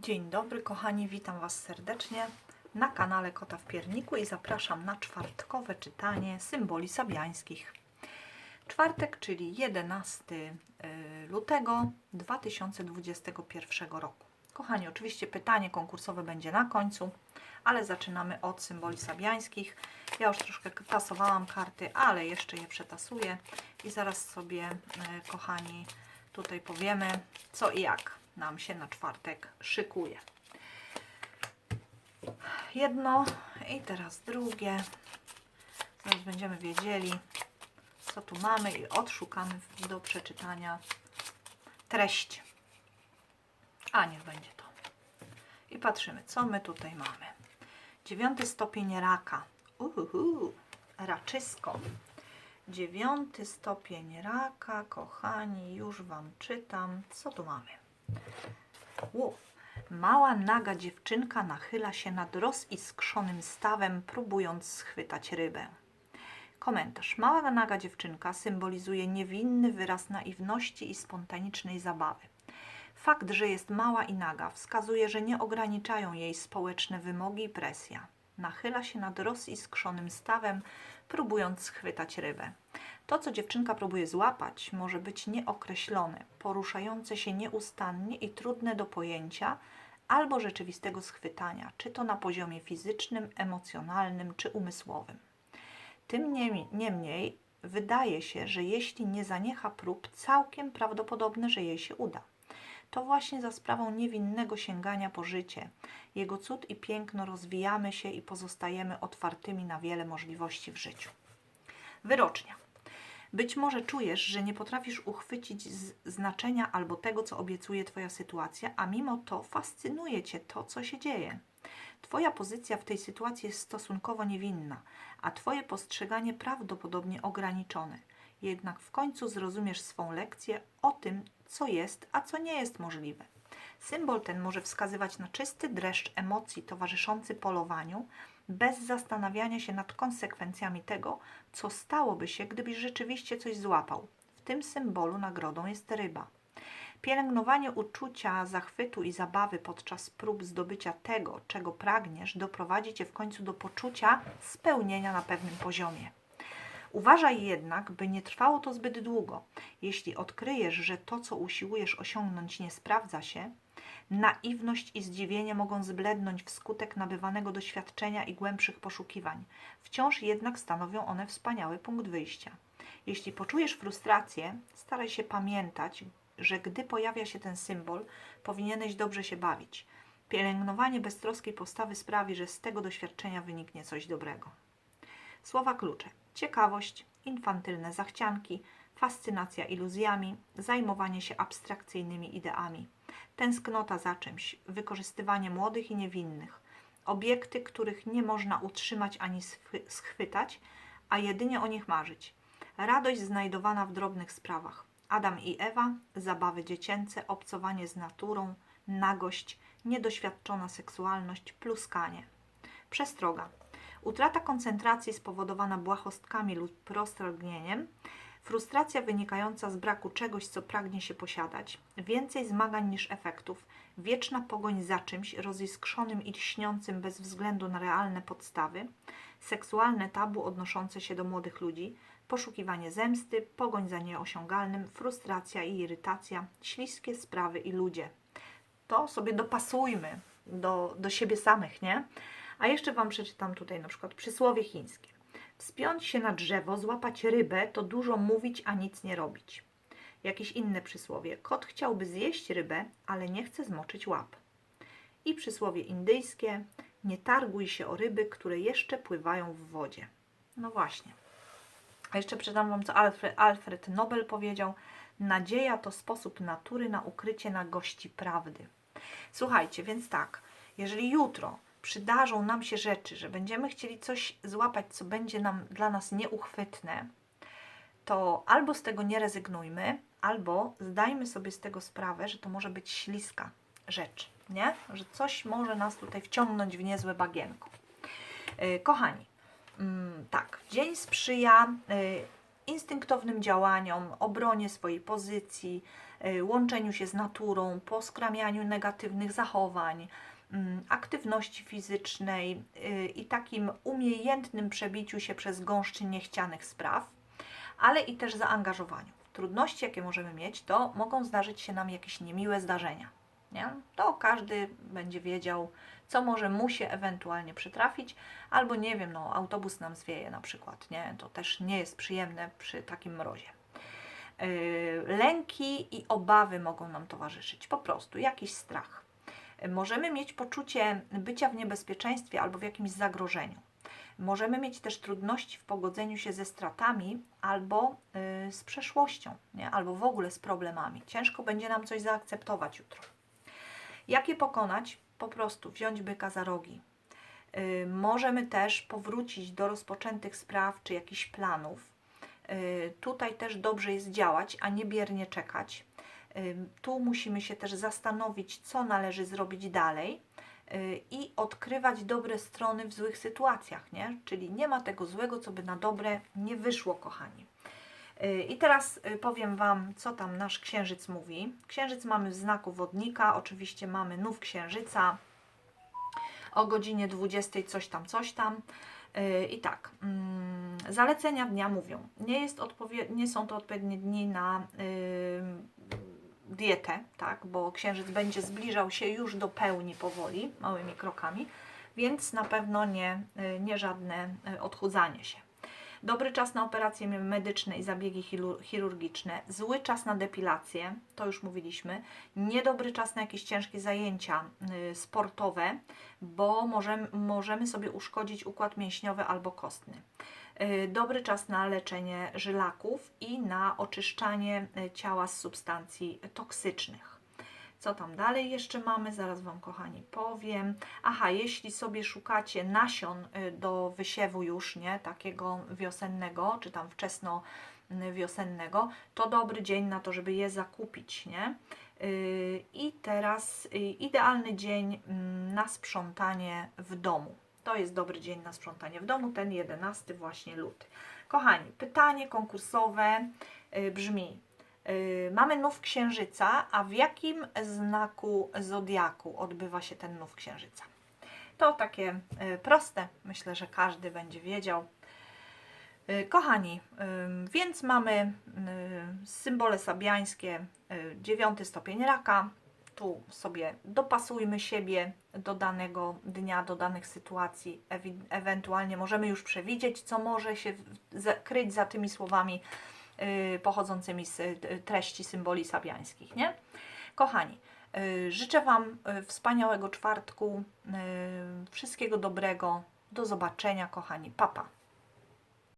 Dzień dobry kochani, witam Was serdecznie na kanale Kota w Pierniku i zapraszam na czwartkowe czytanie symboli sabiańskich. Czwartek, czyli 11 y, lutego 2021 roku. Kochani, oczywiście pytanie konkursowe będzie na końcu, ale zaczynamy od symboli sabiańskich. Ja już troszkę tasowałam karty, ale jeszcze je przetasuję i zaraz sobie, y, kochani, tutaj powiemy co i jak nam się na czwartek szykuje. Jedno i teraz drugie. Zaraz będziemy wiedzieli, co tu mamy i odszukamy do przeczytania treść. A niech będzie to. I patrzymy, co my tutaj mamy. Dziewiąty stopień raka. Uhuhu, raczysko. Dziewiąty stopień raka, kochani, już Wam czytam. Co tu mamy? Mała, naga dziewczynka nachyla się nad roziskrzonym stawem, próbując schwytać rybę. Komentarz. Mała, naga dziewczynka symbolizuje niewinny wyraz naiwności i spontanicznej zabawy. Fakt, że jest mała i naga, wskazuje, że nie ograniczają jej społeczne wymogi i presja. Nachyla się nad roziskrzonym stawem, próbując schwytać rybę. To, co dziewczynka próbuje złapać, może być nieokreślone, poruszające się nieustannie i trudne do pojęcia albo rzeczywistego schwytania, czy to na poziomie fizycznym, emocjonalnym czy umysłowym. Tym niemniej, wydaje się, że jeśli nie zaniecha prób, całkiem prawdopodobne, że jej się uda. To właśnie za sprawą niewinnego sięgania po życie, jego cud i piękno rozwijamy się i pozostajemy otwartymi na wiele możliwości w życiu. Wyrocznia. Być może czujesz, że nie potrafisz uchwycić znaczenia albo tego, co obiecuje Twoja sytuacja, a mimo to fascynuje Cię to, co się dzieje. Twoja pozycja w tej sytuacji jest stosunkowo niewinna, a Twoje postrzeganie prawdopodobnie ograniczone. Jednak w końcu zrozumiesz swą lekcję o tym, co jest, a co nie jest możliwe. Symbol ten może wskazywać na czysty dreszcz emocji towarzyszący polowaniu, bez zastanawiania się nad konsekwencjami tego, co stałoby się, gdybyś rzeczywiście coś złapał. W tym symbolu nagrodą jest ryba. Pielęgnowanie uczucia zachwytu i zabawy podczas prób zdobycia tego, czego pragniesz, doprowadzi cię w końcu do poczucia spełnienia na pewnym poziomie. Uważaj jednak, by nie trwało to zbyt długo. Jeśli odkryjesz, że to, co usiłujesz osiągnąć, nie sprawdza się, naiwność i zdziwienie mogą zblednąć wskutek nabywanego doświadczenia i głębszych poszukiwań. Wciąż jednak stanowią one wspaniały punkt wyjścia. Jeśli poczujesz frustrację, staraj się pamiętać, że gdy pojawia się ten symbol, powinieneś dobrze się bawić. Pielęgnowanie beztroskiej postawy sprawi, że z tego doświadczenia wyniknie coś dobrego. Słowa klucze: ciekawość, infantylne zachcianki, fascynacja iluzjami, zajmowanie się abstrakcyjnymi ideami, tęsknota za czymś, wykorzystywanie młodych i niewinnych, obiekty, których nie można utrzymać ani schwy- schwytać, a jedynie o nich marzyć, radość znajdowana w drobnych sprawach, Adam i Ewa, zabawy dziecięce, obcowanie z naturą, nagość, niedoświadczona seksualność, pluskanie. Przestroga. Utrata koncentracji spowodowana błahostkami lub roztargnieniem, frustracja wynikająca z braku czegoś, co pragnie się posiadać, więcej zmagań niż efektów, wieczna pogoń za czymś roziskrzonym i lśniącym bez względu na realne podstawy, seksualne tabu odnoszące się do młodych ludzi, poszukiwanie zemsty, pogoń za nieosiągalnym, frustracja i irytacja, śliskie sprawy i ludzie. To sobie dopasujmy do, do siebie samych, nie? A jeszcze Wam przeczytam tutaj na przykład przysłowie chińskie. Wspiąć się na drzewo, złapać rybę, to dużo mówić, a nic nie robić. Jakieś inne przysłowie. Kot chciałby zjeść rybę, ale nie chce zmoczyć łap. I przysłowie indyjskie. Nie targuj się o ryby, które jeszcze pływają w wodzie. No właśnie. A jeszcze przeczytam Wam, co Alfred, Alfred Nobel powiedział. Nadzieja to sposób natury na ukrycie nagości prawdy. Słuchajcie, więc tak, jeżeli jutro przydarzą nam się rzeczy, że będziemy chcieli coś złapać, co będzie nam dla nas nieuchwytne, to albo z tego nie rezygnujmy, albo zdajmy sobie z tego sprawę, że to może być śliska rzecz, nie? Że coś może nas tutaj wciągnąć w niezłe bagienko. Yy, kochani, mm, tak, dzień sprzyja yy, instynktownym działaniom, obronie swojej pozycji, y, łączeniu się z naturą, poskramianiu negatywnych zachowań, aktywności fizycznej y, i takim umiejętnym przebiciu się przez gąszczy niechcianych spraw, ale i też zaangażowaniu. Trudności, jakie możemy mieć, to mogą zdarzyć się nam jakieś niemiłe zdarzenia. Nie? To każdy będzie wiedział, co może mu się ewentualnie przytrafić, albo nie wiem, no, autobus nam zwieje na przykład, nie? To też nie jest przyjemne przy takim mrozie. Yy, lęki i obawy mogą nam towarzyszyć, po prostu jakiś strach. Możemy mieć poczucie bycia w niebezpieczeństwie albo w jakimś zagrożeniu. Możemy mieć też trudności w pogodzeniu się ze stratami albo yy, z przeszłością, nie? albo w ogóle z problemami. Ciężko będzie nam coś zaakceptować jutro. Jak je pokonać? Po prostu wziąć byka za rogi. Yy, możemy też powrócić do rozpoczętych spraw czy jakichś planów. Yy, tutaj też dobrze jest działać, a nie biernie czekać. Tu musimy się też zastanowić, co należy zrobić dalej yy, i odkrywać dobre strony w złych sytuacjach, nie? Czyli nie ma tego złego, co by na dobre nie wyszło, kochani. Yy, I teraz yy, powiem Wam, co tam nasz księżyc mówi. Księżyc mamy w znaku wodnika, oczywiście mamy nów księżyca o godzinie 20 coś tam, coś tam. I tak, mm, zalecenia dnia mówią, nie, jest nie są to odpowiednie dni na dietę, tak, bo księżyc będzie zbliżał się już do pełni powoli, małymi krokami, więc na pewno nie, yy, nie żadne yy, odchudzanie się. Dobry czas na operacje medyczne i zabiegi chirurgiczne, zły czas na depilację, to już mówiliśmy, niedobry czas na jakieś ciężkie zajęcia y, sportowe, bo możemy, możemy sobie uszkodzić układ mięśniowy albo kostny. Y, Dobry czas na leczenie żylaków i na oczyszczanie y, ciała z substancji toksycznych. Co tam dalej jeszcze mamy? Zaraz Wam, kochani, powiem. Aha, jeśli sobie szukacie nasion y, do wysiewu już, nie, takiego wiosennego, czy tam wczesno y, wiosennego, to dobry dzień na to, żeby je zakupić, nie? Y, I teraz idealny dzień mm, na sprzątanie w domu. To jest dobry dzień na sprzątanie w domu, ten 11 właśnie luty. Kochani, pytanie konkursowe brzmi: Mamy nów księżyca, a w jakim znaku zodiaku odbywa się ten nów księżyca? To takie y, proste, myślę, że każdy będzie wiedział. Y, Kochani, więc mamy y, symbole sabiańskie, y, dziewiąty stopień raka. Tu sobie dopasujmy siebie do danego dnia, do danych sytuacji. Ewentualnie możemy już przewidzieć, co może się kryć za tymi słowami y, pochodzącymi z y, treści symboli sabiańskich, nie? Kochani, y, życzę Wam y, wspaniałego czwartku, y, wszystkiego dobrego. Do zobaczenia, kochani. Papa. Pa.